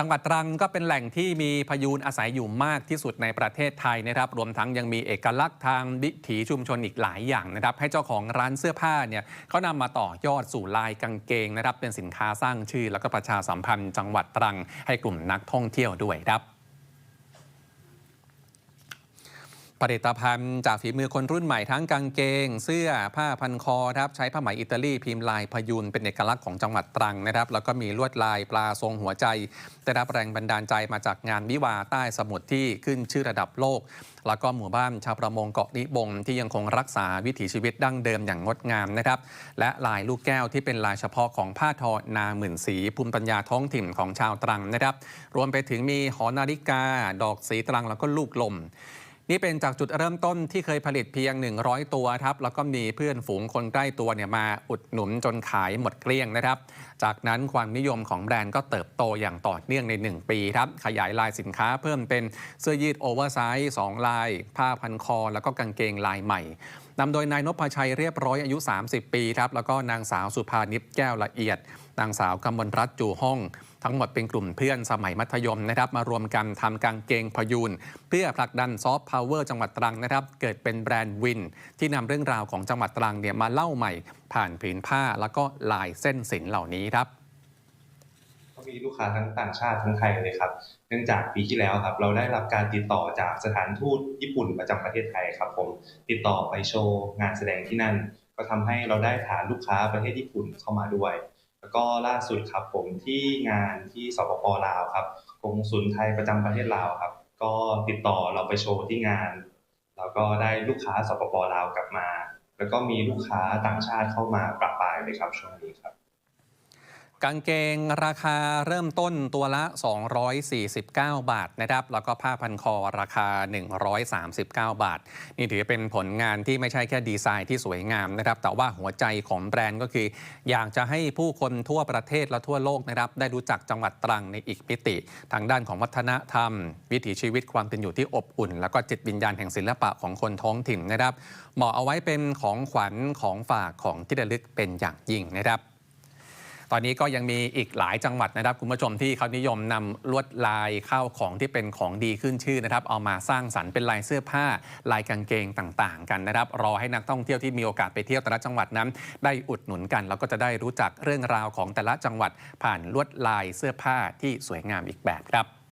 จังหวัดตรังก็เป็นแหล่งที่มีพยูนอาศัยอยู่มากที่สุดในประเทศไทยนะครับ รวมทั้งยังมีเอกลักษณ์ทางวิถีชุมชนอีกหลายอย่างนะครับ ให้เจ้าของร้านเสื้อผ้าเนี่ยเขานำมาต่อยอดสู่ลายกางเกงนะครับ เป็นสินค้าสร้างชื่อ แล้วก็ประชาสัมพันธ์จังหวัดตรังให้กลุ่มนักท่องเที่ยวด้วยครับ ผลิตภัณฑ์จากฝีมือคนรุ่นใหม่ทั้งกางเกง เสื้อผ้าพันคอครับใช้ผ้าไหมอิตาลีพิมพ์ลายพยูนเป็นเอกลักษณ์ของจังหวัดตรังนะครับ แล้วก็มีลวดลายปลาทรงหัวใจ ได้รับแรงบันดาลใจมาจากงานวิวาใต้สมุทรที่ขึ้นชื่อระดับโลก แล้วก็หมู่บ้านชาวประมงเกาะนิบงที่ยังคงรักษาวิถีชีวิตดั้งเดิมอย่างงดงามนะครับและลายลูกแก้วที่เป็นลายเฉพาะของผ้าทอนาหมื่นสีภูมิปัญญาท้องถิ่นของชาวตรังนะครับ รวมไปถึงมีหอนาฬิกา ดอกสีตรังแล้วก็ลูกลม นี่เป็นจากจุดเริ่มต้นที่เคยผลิตเพียง 100 ตัวครับแล้วก็มีเพื่อนฝูงคนใกล้ตัวเนี่ยมาอุดหนุนจนขายหมดเกลี้ยงนะครับ จากนั้นความนิยมของแบรนด์ก็เติบโตอย่างต่อเนื่องใน 1 ปีครับ ขยายลายสินค้าเพิ่มเป็นเสื้อยืดโอเวอร์ไซส์2ลาย ผ้าพันคอ แล้วก็กางเกงลายใหม่ นำโดยนายนพชัยเรียบร้อยอายุ 30 ปีครับแล้วก็นางสาวสุภานิชแก้วละเอียด นางสาวกำมลรัตน์จูห้อง ทั้งหมดเป็นกลุ่มเพื่อนสมัยมัธยมนะครับ มารวมกันทำกางเกงพยูนเพื่อผลักดันซอฟต์พาวเวอร์จังหวัดตรังนะครับ เกิดเป็นแบรนด์วิน ที่นำเรื่องราวของจังหวัดตรังเนี่ยมาเล่าใหม่ ผ่านผืนผ้าแล้วก็ลายเส้นศิลป์เหล่านี้ครับ ก็มีลูกค้าทั้งต่างชาติทั้งไทยเลยครับ เนื่องจากปีที่แล้วครับ เราได้รับการติดต่อจากสถานทูตญี่ปุ่นประจำประเทศไทยครับ ผมติดต่อไปโชว์งานแสดงที่นั่น ก็ทำให้เราได้ฐานลูกค้าประเทศญี่ปุ่นเข้ามาด้วย แล้วก็ล่าสุดครับผมที่งานที่สปปลาวครับกงสุลไทยประจำประเทศลาวครับ ก็ติดต่อเราไปโชว์ที่งาน แล้วก็ได้ลูกค้าสปปลาวกลับมา แล้วก็มีลูกค้าต่างชาติเข้ามาประปายเลยครับช่วงนี้ครับ กางเกงราคาเริ่มต้นตัวละ 249 บาทนะครับ แล้วก็ผ้าพันคอราคา 139 บาท นี่ถือเป็นผลงานที่ไม่ใช่แค่ดีไซน์ที่สวยงามนะครับ แต่ว่าหัวใจของแบรนด์ก็คือ อยากจะให้ผู้คนทั่วประเทศและทั่วโลกนะครับ ได้รู้จักจังหวัดตรังในอีกมิติ ทางด้านของวัฒนธรรม วิถีชีวิตความเป็นอยู่ที่อบอุ่น แล้วก็จิตวิญญาณแห่งศิลปะของคนท้องถิ่นนะครับเหมาะเอาไว้เป็นของขวัญของฝากของที่ระลึกเป็นอย่างยิ่งนะครับ ตอนนี้ก็ยังมีอีกหลายจังหวัดนะครับคุณผู้ชมที่เขานิยมนำลวดลายข้าวของที่เป็นของดีขึ้นชื่อนะครับ เอามาสร้างสรรค์เป็นลายเสื้อผ้าลายกางเกงต่างๆ กันนะครับ รอให้นักท่องเที่ยวที่มีโอกาสไปเที่ยวแต่ละจังหวัดนั้น ได้อุดหนุนกัน แล้วก็จะได้รู้จักเรื่องราวของแต่ละจังหวัดผ่านลวดลายเสื้อผ้าที่สวยงามอีกแบบครับ